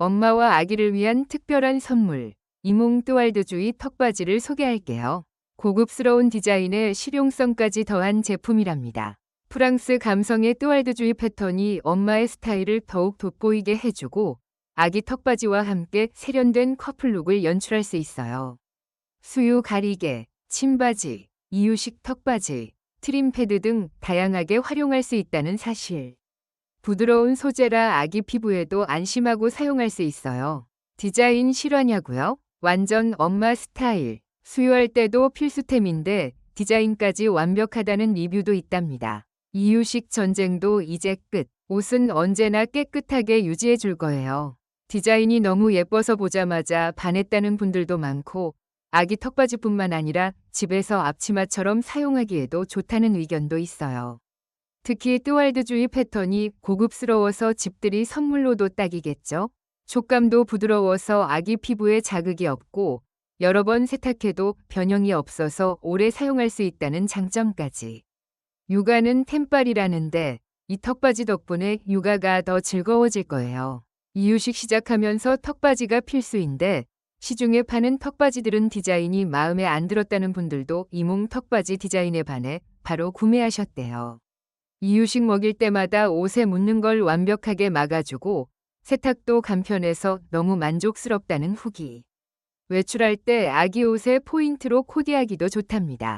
엄마와 아기를 위한 특별한 선물, 이몽 뚜왈드주의 턱바지를 소개할게요. 고급스러운 디자인에 실용성까지 더한 제품이랍니다. 프랑스 감성의 뚜왈드주의 패턴이 엄마의 스타일을 더욱 돋보이게 해주고 아기 턱바지와 함께 세련된 커플룩을 연출할 수 있어요. 수유 가리개, 침바지, 이유식 턱바지, 트림 패드 등 다양하게 활용할 수 있다는 사실. 부드러운 소재라 아기 피부에도 안심하고 사용할 수 있어요. 디자인 실화냐고요? 완전 엄마 스타일. 수유할 때도 필수템인데 디자인까지 완벽하다는 리뷰도 있답니다. 이유식 전쟁도 이제 끝. 옷은 언제나 깨끗하게 유지해 줄 거예요. 디자인이 너무 예뻐서 보자마자 반했다는 분들도 많고 아기 턱바지뿐만 아니라 집에서 앞치마처럼 사용하기에도 좋다는 의견도 있어요. 특히 뚜왈드주의 패턴이 고급스러워서 집들이 선물로도 딱이겠죠. 촉감도 부드러워서 아기 피부에 자극이 없고 여러 번 세탁해도 변형이 없어서 오래 사용할 수 있다는 장점까지. 육아는 템빨이라는데 이 턱바지 덕분에 육아가 더 즐거워질 거예요. 이유식 시작하면서 턱바지가 필수인데 시중에 파는 턱바지들은 디자인이 마음에 안 들었다는 분들도 이몽 턱바지 디자인에 반해 바로 구매하셨대요. 이유식 먹일 때마다 옷에 묻는 걸 완벽하게 막아주고 세탁도 간편해서 너무 만족스럽다는 후기. 외출할 때 아기 옷에 포인트로 코디하기도 좋답니다.